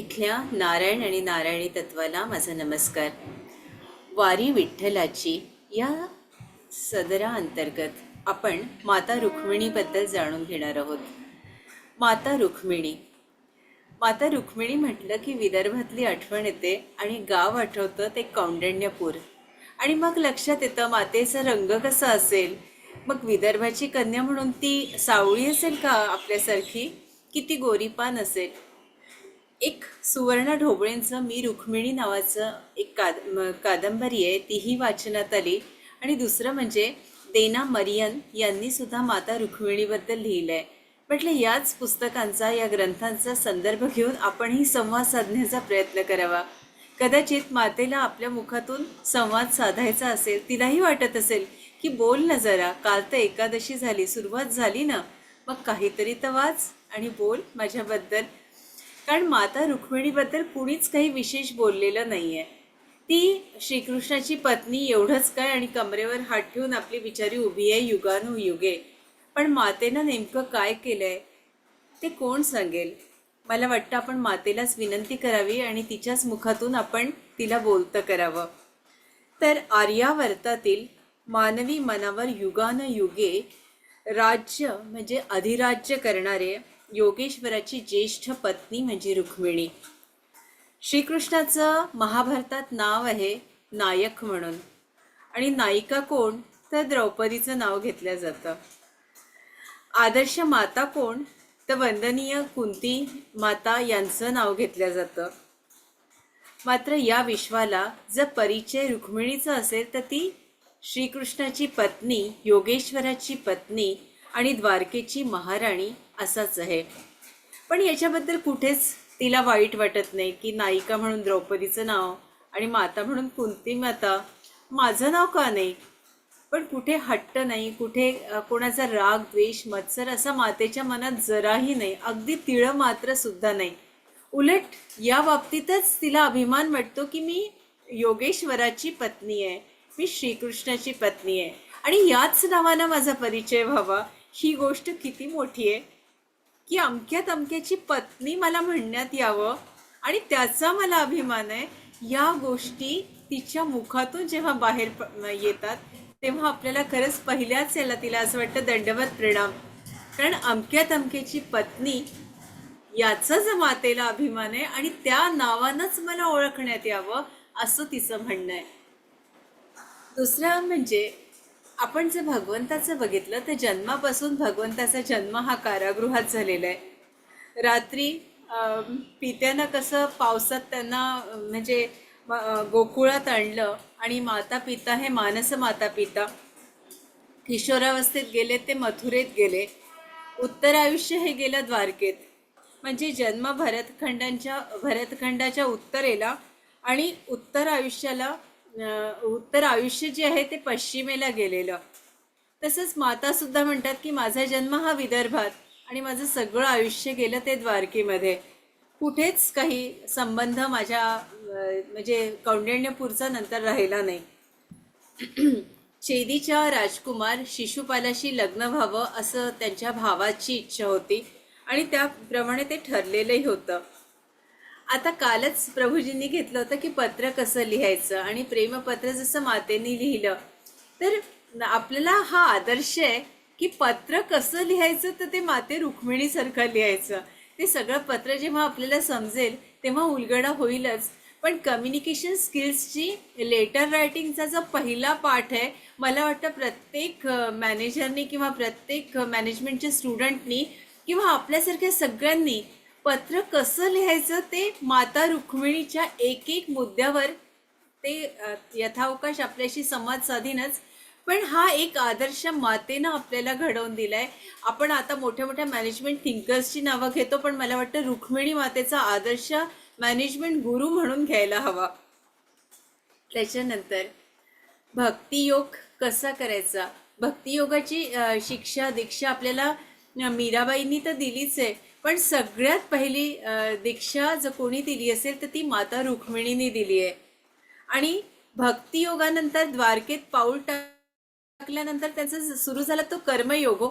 इथल्या नारायण आणि नारायणी तत्वाला माझा नमस्कार. वारी विठ्ठलाची या सदरा अंतर्गत आपण माता रुक्मिणीबद्दल जाणून घेणार आहोत. माता रुक्मिणी. माता रुक्मिणी म्हटलं की विदर्भातली आठवण येते आणि गाव आठवतं ते कौंडण्यपूर. आणि मग लक्षात येतं मातेचा रंग कसा असेल? मग विदर्भाची कन्या म्हणून ती सावळी असेल का आपल्यासारखी? की ती गोरीपान असेल? एक सुवर्ण ढोबळेंचं मी रुक्मिणी नावाचं एक काद कादंबरी आहे तीही वाचनात आली. आणि दुसरं म्हणजे देना मरियन यांनी सुद्धा माता रुक्मिणीबद्दल लिहिलं आहे म्हटलं याच पुस्तकांचा या ग्रंथांचा संदर्भ घेऊन आपणही संवाद साधण्याचा प्रयत्न करावा. कदाचित मातेला आपल्या मुखातून संवाद साधायचा असेल तिलाही वाटत असेल की बोल ना जरा काल तर एकादशी झाली सुरुवात झाली ना. मग काहीतरी तर वाच आणि बोल माझ्याबद्दल. कारण माता रुक्मिणीबद्दल कुणीच काही विशेष बोललेलं नाही आहे ती श्रीकृष्णाची पत्नी एवढंच काय आणि कमरेवर हात ठेवून आपली बिचारी उभी आहे युगानुयुगे पण मातेनं नेमकं काय केलं आहे ते कोण सांगेल? मला वाटतं आपण मातेलाच विनंती करावी आणि तिच्याच मुखातून आपण तिला बोलतं करावं. तर आर्यावर्तातील मानवी मनावर युगानयुगे राज्य म्हणजे अधिराज्य करणारे योगेश्वराची ज्येष्ठ पत्नी म्हणजे रुक्मिणी. श्रीकृष्णाचं महाभारतात नाव आहे नायक म्हणून. आणि नायिका कोण? तर द्रौपदीचं नाव घेतलं जातं. आदर्श माता कोण? तर वंदनीय कुंती माता यांचं नाव घेतलं जातं. मात्र या विश्वाला जर परिचय रुक्मिणीचा असेल तर ती श्रीकृष्णाची पत्नी योगेश्वराची पत्नी आणि द्वारकेची महाराणी असाच आहे. पण याच्याबद्दल कुठेच तिला वाईट वाटत नाही की नायिका म्हणून द्रौपदीचं नाव आणि माता म्हणून कुंती माता माझं नाव का नाही? पण कुठे हट्ट नाही कुठे कोणाचा राग द्वेष मत्सर असा मातेच्या मनात जराही नाही अगदी तिळं मात्र सुद्धा नाही. उलट या बाबतीतच तिला अभिमान वाटतो की मी योगेश्वराची पत्नी आहे मी श्रीकृष्णाची पत्नी आहे. आणि याच नावानं माझा परिचय व्हावा ही गोष्ट किती मोठी आहे. की अमक्या तमक्याची पत्नी मला म्हणण्यात यावं. आणि त्याचा मला अभिमान आहे. या गोष्टी तिच्या मुखातून जेव्हा बाहेर येतात तेव्हा आपल्याला खरंच पहिल्याच याला तिला असं वाटतं दंडवत प्रणाम. कारण अमक्या तमक्याची पत्नी याचाच मातेला अभिमान आहे आणि त्या नावानंच मला ओळखण्यात यावं असं तिचं म्हणणं आहे. दुसरं म्हणजे आपण जर भगवंताचं बघितलं तर जन्मापासून भगवंताचा जन्म हा कारागृहात झालेला आहे. रात्री पित्यानं कसं पावसात त्यांना म्हणजे गोकुळात आणलं आणि माता पिता हे मानस माता पिता किशोरावस्थेत गेले ते मथुरेत गेले. उत्तर आयुष्य हे गेलं द्वारकेत. म्हणजे जन्म भरतखंडांच्या भरतखंडाच्या उत्तरेला आणि उत्तर आयुष्याला उत्तर आयुष्य जे आहे ते पश्चिमेला गेलेलं. तसंच माता सुद्धा म्हणतात की माझा जन्म हा विदर्भात आणि माझं सगळं आयुष्य गेलं ते द्वारकेमध्ये. कुठेच काही संबंध माझ्या म्हणजे कौंडिण्यपूरचा नंतर राहिला नाही. चेदीच्या राजकुमार शिशुपालाशी लग्न व्हावं असं त्यांच्या भावाची इच्छा होती आणि त्याप्रमाणे ते ठरलेलंही होतं. आता कालच प्रभूजींनी घेतलं होतं की पत्र कसं लिहायचं आणि प्रेमपत्र जसं मातेने लिहिलं. तर आपल्याला हा आदर्श आहे की पत्र कसं लिहायचं तर ते माते रुक्मिणीसारखं लिहायचं. ते सगळं पत्र जेव्हा आपल्याला समजेल तेव्हा उलगडा होईलच. पण कम्युनिकेशन स्किल्सची लेटर रायटिंगचा जो पहिला पाठ आहे मला वाटतं प्रत्येक मॅनेजरनी किंवा प्रत्येक मॅनेजमेंटच्या स्टुडंटनी किंवा आपल्यासारख्या सगळ्यांनी पत्र कसं लिहायचं ते माता रुक्मिणीच्या एक एक मुद्द्यावर ते यथावकाश आपल्याशी संवाद साधीनच. पण हा एक आदर्श मातेनं आपल्याला घडवून दिलाय. आपण आता मोठ्या मोठ्या मॅनेजमेंट थिंकर्सची नावं घेतो पण मला वाटतं रुक्मिणी मातेचा आदर्श मॅनेजमेंट गुरु म्हणून घ्यायला हवा. त्याच्यानंतर भक्तियोग कसा करायचा? भक्तियोगाची शिक्षा दीक्षा आपल्याला मीराबाईंनी तर दिलीच आहे. पण सगळ्यात पहिली दीक्षा जर कोणी दिली असेल तर ती माता रुक्मिणीने दिली आहे. आणि भक्तियोगानंतर द्वारकेत पाऊल टाकल्यानंतर त्याचा सुरू झाला तो कर्मयोग.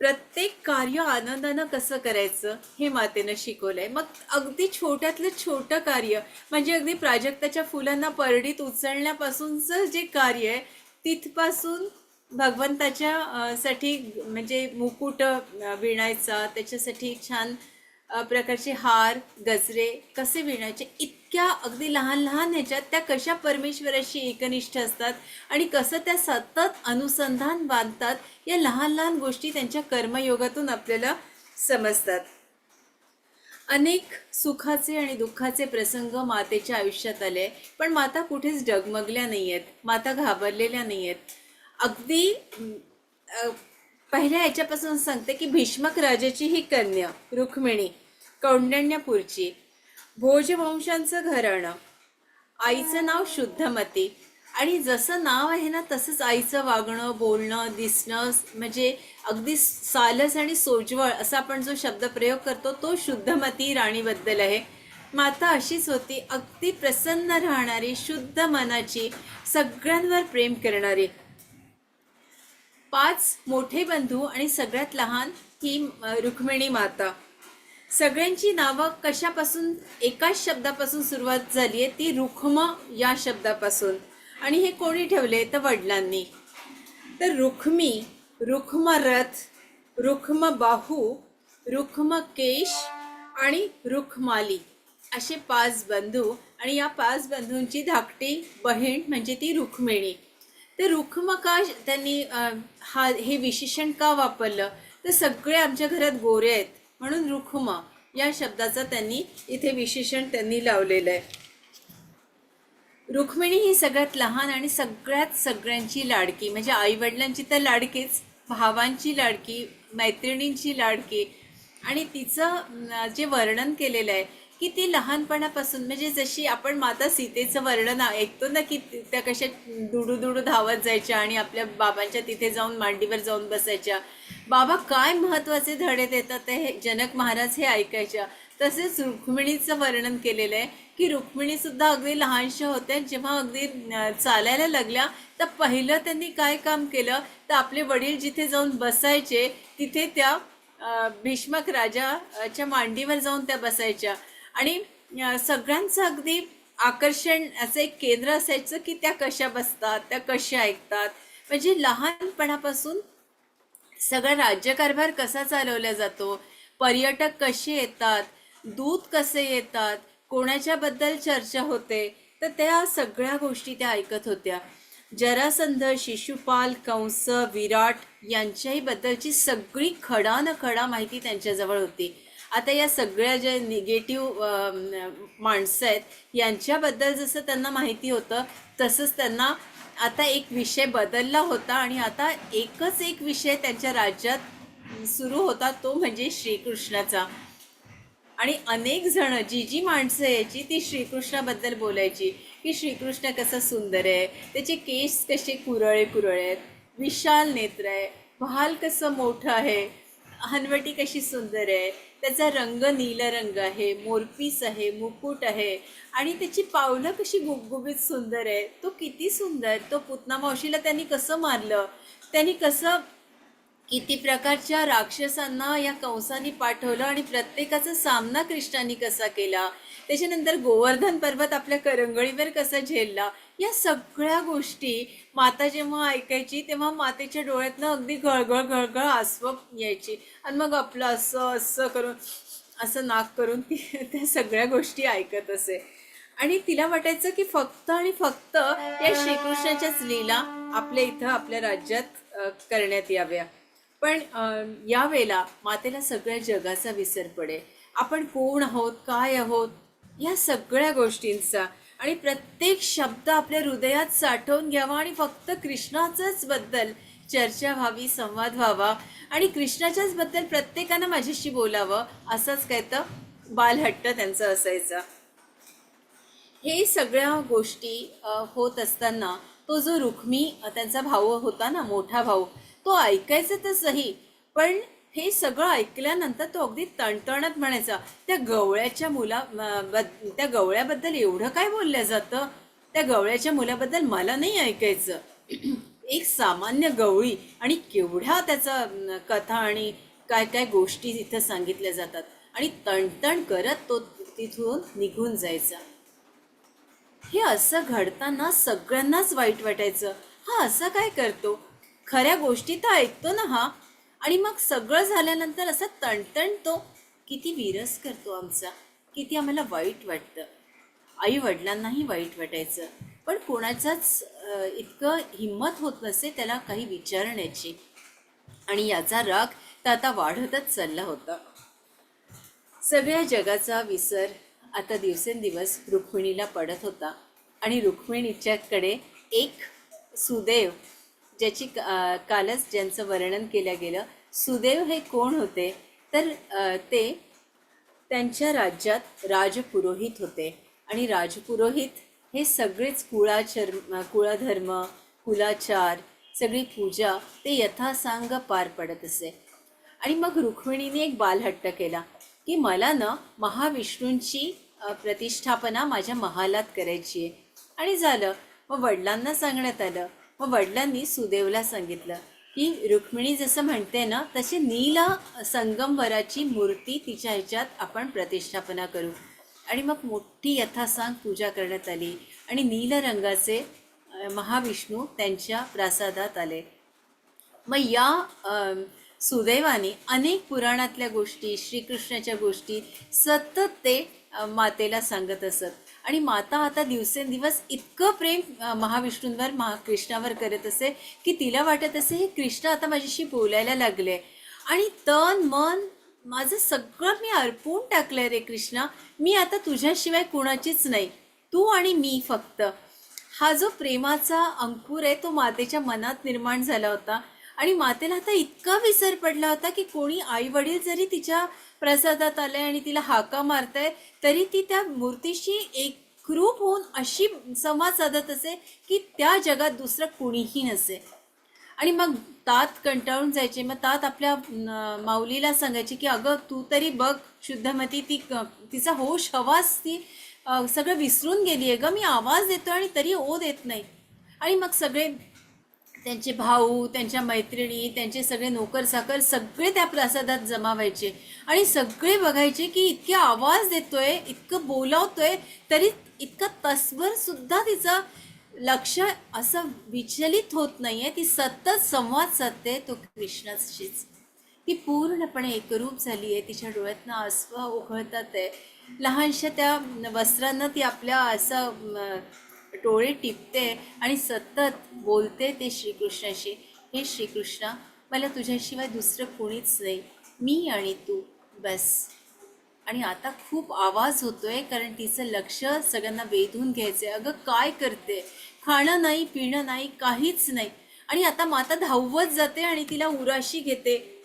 प्रत्येक कार्य आनंदानं कसं करायचं हे मातेनं शिकवलंय. मग अगदी छोट्यातलं छोटं कार्य म्हणजे अगदी प्राजक्ताच्या फुलांना परडीत उचलण्यापासूनचं जे कार्य आहे तिथपासून भगवंताच्या साठी म्हणजे मुकुट विणायचा त्याच्यासाठी छान प्रकारचे हार गजरे कसे विणायचे? इतक्या अगदी लहान लहान ह्याच्यात त्या कशा परमेश्वराशी एकनिष्ठ असतात आणि कसं त्या सतत अनुसंधान बांधतात या लहान लहान गोष्टी त्यांच्या कर्मयोगातून आपल्याला समजतात. अनेक सुखाचे आणि दुःखाचे प्रसंग मातेच्या आयुष्यात आले पण माता कुठेच डगमगल्या नाही आहेत माता घाबरलेल्या नाही आहेत अगदी पहिल्या याच्यापासून सांगते की भीष्मक राजाची ही कन्या रुक्मिणी कौंडण्यपूरची भोजवंशांचं घराणं आईचं नाव शुद्धमती आणि जसं नाव आहे ना तसंच आईचं वागणं बोलणं दिसणं म्हणजे अगदी सालस आणि सोज्वळ असा आपण जो शब्द प्रयोग करतो तो शुद्धमती राणीबद्दल आहे. माता अशीच होती अगदी प्रसन्न राहणारी शुद्ध मनाची सगळ्यांवर प्रेम करणारी. पाच मोठे बंधू आणि सगळ्यात लहान ही रुक्मिणी माता. सगळ्यांची नावं कशापासून एकाच शब्दापासून सुरुवात झाली आहे ती रुक्म या शब्दापासून. आणि हे कोणी ठेवले तर वडिलांनी. तर रुक्मी रुक्म रथ रुक्म बाहू रुक्म केश आणि रुक्माली असे पाच बंधू. आणि या पाच बंधूंची धाकटी बहीण म्हणजे ती रुक्मिणी. तर रुक्म का त्यांनी हा हे विशेषण का वापरलं? तर सगळे आमच्या घरात गोरे आहेत. म्हणून रुक्म या शब्दाचा त्यांनी इथे विशेषण त्यांनी लावलेलं आहे. रुक्मिणी ही सगळ्यात लहान आणि सगळ्यात सगळ्यांची लाडकी. म्हणजे आईवडिलांची तर लाडकीच भावांची लाडकी मैत्रिणींची लाडकी. आणि तिचं जे वर्णन केलेलं आहे की ती लहानपणापासून म्हणजे जशी आपण माता सीतेचं वर्णन ऐकतो ना की त्या कशा दुडू दुडू धावत जायच्या आणि आपल्या बाबांच्या तिथे जाऊन मांडीवर जाऊन बसायच्या. बाबा काय महत्त्वाचे धडे देतात ते हे जनक महाराज हे ऐकायच्या. तसेच रुक्मिणीचं वर्णन केलेलं आहे की रुक्मिणी सुद्धा अगदी लहानशा होत्या. जेव्हा अगदी चालायला लागल्या तर पहिलं त्यांनी काय काम केलं तर आपले वडील जिथे जाऊन बसायचे तिथे त्या भीष्मक राजाच्या मांडीवर जाऊन त्या बसायच्या. आणि सगळ्यांचं अगदी आकर्षण असं एक केंद्र असायचं की त्या कशा बसतात त्या कशा ऐकतात. म्हणजे लहानपणापासून सगळा राज्यकारभार कसा चालवला जातो पर्यटक कसे येतात दूत कसे येतात कोणाच्याबद्दल चर्चा होते तर त्या सगळ्या गोष्टी त्या ऐकत होत्या. जरासंध शिशुपाल कंस विराट यांच्याही बद्दलची सगळी खडा न खडा माहिती त्यांच्याजवळ होती. आता या सगळ्या ज्या निगेटिव्ह माणसं आहेत यांच्याबद्दल जसं त्यांना माहिती होतं तसंच त्यांना आता एक विषय बदलला होता आणि आता एकच एक विषय त्यांच्या राज्यात सुरू होता तो म्हणजे श्रीकृष्णाचा. आणि अनेक जण जी जी माणसं यायची ती श्रीकृष्णाबद्दल बोलायची की श्रीकृष्ण कसं सुंदर आहे त्याचे केस कसे कुरळे कुरळे आहेत विशाल नेत्र आहे भाल कसं मोठं आहे हनवटी कशी सुंदर आहे त्याचा रंग नीलरंग आहे मोरपीस आहे मुकुट आहे. आणि त्याची पावलं कशी गुबगुबीत सुंदर आहे. तो किती सुंदर तो पुतना मावशीला त्यांनी कसं मारलं? त्यांनी कसं किती प्रकारच्या राक्षसांना या कंसाने पाठवलं आणि प्रत्येकाचा सामना कृष्णाने कसा केला? त्याच्यानंतर गोवर्धन पर्वत आपल्या करंगळीवर कसा झेलला? या सगळ्या गोष्टी माता जेव्हा ऐकायची तेव्हा मातेच्या डोळ्यातनं अगदी गळगळ गळगळ आसव यायची. आणि मग आपलं असं असं करून असं नाक करून ती त्या सगळ्या गोष्टी ऐकत असे. आणि तिला वाटायचं की फक्त आणि फक्त या श्रीकृष्णाच्याच लीला आपल्या इथं आपल्या राज्यात करण्यात याव्या. पण यावेळेला मातेला सगळ्या जगाचा विसर पडे आपण कोण आहोत? काय आहोत? या सगळ्या गोष्टींचा आणि प्रत्येक शब्द आपल्या हृदयात साठवून घ्यावा आणि फक्त कृष्णाचंच बद्दल चर्चा व्हावी संवाद व्हावा. आणि कृष्णाच्याच बद्दल प्रत्येकानं माझ्याशी बोलावं असंच काय तर बालहट्ट त्यांचं असायचं. हे सगळ्या गोष्टी होत असताना तो जो रुक्मी त्यांचा भाऊ होता ना मोठा भाऊ तो ऐकायचा तर सही पण हे सगळं ऐकल्यानंतर तो अगदी तणतणत म्हणायचा त्या गवळ्याच्या मुला त्या गवळ्याबद्दल एवढं काय बोललं जातं? त्या गवळ्याच्या मुलाबद्दल मला नाही ऐकायचं. एक सामान्य गवळी आणि केवढ्या त्याचा कथा आणि काय काय गोष्टी तिथं सांगितल्या जातात आणि तणतण करत तो तिथून निघून जायचा. हे असं घडताना सगळ्यांनाच वाईट वाटायचं. हा असं काय करतो? खऱ्या गोष्टी तर ऐकतो ना हा. आणि मग सगळं झाल्यानंतर असं तणतणतो किती विरस करतो आमचा. किती आम्हाला वाईट वाटतं. आई वडिलांनाही वाईट वाटायचं. पण कोणाचाच इतकं हिंमत होत नसे त्याला काही विचारण्याची. आणि याचा राग तर आता वाढतच चालला होता. सगळ्या जगाचा विसर आता दिवसेंदिवस रुक्मिणीला पडत होता. आणि रुक्मिणीच्याकडे एक सुदेव ज्याची कालच ज्यांचं वर्णन केलं गेलं सुदेव हे कोण होते? तर ते त्यांच्या राज्यात राजपुरोहित होते. आणि राजपुरोहित हे सगळेच कुळाचर कुळधर्म कुलाचार सगळी पूजा ते यथासांग पार पडत असे. आणि मग रुक्मिणीने एक बालहट्ट केला की मला ना महाविष्णूंची प्रतिष्ठापना माझ्या महालात करायची आहे. आणि झालं. मग वडिलांना सांगण्यात आलं मग वडिलांनी सुदेवला सांगितलं की रुक्मिणी जसं म्हणते ना तशी नील संगमवराची मूर्ती तिच्या ह्याच्यात आपण प्रतिष्ठापना करू. आणि मग मोठी यथासांग पूजा करण्यात आली आणि नील रंगाचे महाविष्णू त्यांच्या प्रासादात आले. मग या सुदैवाने अनेक पुराणातल्या गोष्टी श्रीकृष्णाच्या गोष्टी सतत ते मातेला सांगत असत. आणि माता आता दिवसेंदिवस इतकं प्रेम महाविष्णूंवर महा कृष्णावर करत असे की तिला वाटत असे हे कृष्ण आता माझ्याशी बोलायला लागले. आणि तन मन माझं सगळं मी अर्पून टाकलंय रे कृष्णा. मी आता तुझ्याशिवाय कुणाचीच नाही. तू आणि मी फक्त. हा जो प्रेमाचा अंकुर आहे तो मातेच्या मनात निर्माण झाला होता. आणि मातेला आता इतका विसर पडला होता की कोणी आई वडील जरी तिच्या प्रसादात आले आणि तिला हाका मारताय तरी ती त्या मूर्तीशी एकरूप होऊन अशी संवाद साधत असे की त्या जगात दुसरं कुणीही नसे. आणि मग तात कंटाळून जायचे. मग तात आपल्या माऊलीला सांगायचे की अगं तू तरी बघ शुद्धमती ती क- तिचा होश हवास ती सगळं विसरून गेली आहे गं. मी आवाज देतो आणि तरी ओ देत नाही. आणि मग सगळे त्यांचे भाऊ त्यांच्या मैत्रिणी त्यांचे सगळे नोकर चाकर सगळे त्या प्रसादात जमा व्हायचे. आणि सगळे बघायचे की इतके आवाज देतोय इतकं बोलावतोय तरी इतका तसभर सुद्धा तिचं लक्ष असं विचलित होत नाहीये. ती सतत संवाद साधते तो कृष्णाशीच. ती पूर्णपणे एकरूप झाली आहे तिच्या डोळ्यातनं अस्व उघळतात आहे लहानशा त्या वस्त्रांना ती आपल्या असं डोळे टिपते आणि सतत बोलते ते श्रीकृष्णाशी. हे श्रीकृष्णा मला तुझ्याशिवाय दुसरं कोणीच नाही. मी आणि तू बस. आणि आता खूप आवाज होतोय कारण तिचं लक्ष सगळ्यांना वेधून घ्यायचंय. अगं काय करते? खाणं नाही पिणं नाही काहीच नाही. आणि आता माता धावत जाते आणि तिला उराशी घेते.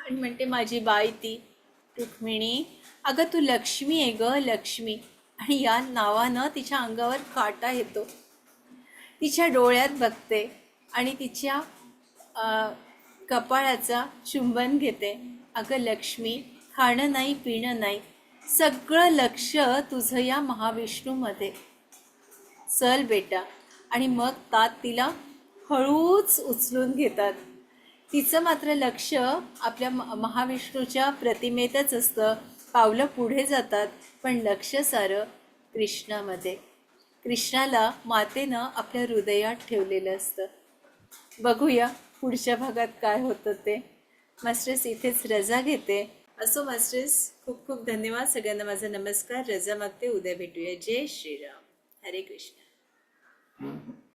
आणि म्हणते माझी बाई ती रुक्मिणी. अगं तू लक्ष्मी आहे ग लक्ष्मी. आणि या नावानं तिच्या अंगावर काटा येतो. तिच्या डोळ्यात बघते आणि तिच्या कपाळाचा चुंबन घेते. अगं लक्ष्मी खाणं नाही पिणं नाही सगळं लक्ष तुझं या महाविष्णूमध्ये. चल बेटा. आणि मग तात तिला हळूच उचलून घेतात. तिचं मात्र लक्ष आपल्या म- महाविष्णूच्या प्रतिमेतच असतं. पावलं पुढे जातात पण लक्ष सारं कृष्णामध्ये. कृष्णाला मातेनं आपल्या हृदयात ठेवलेलं असतं. बघूया पुढच्या भागात काय होतं ते. मास्टर्स इथेच रजा घेते. असो मास्टर्स खूप खूप धन्यवाद सगळ्यांना माझा नमस्कार. रजा मागते उद्या भेटूया. जय श्रीराम. हरे कृष्ण.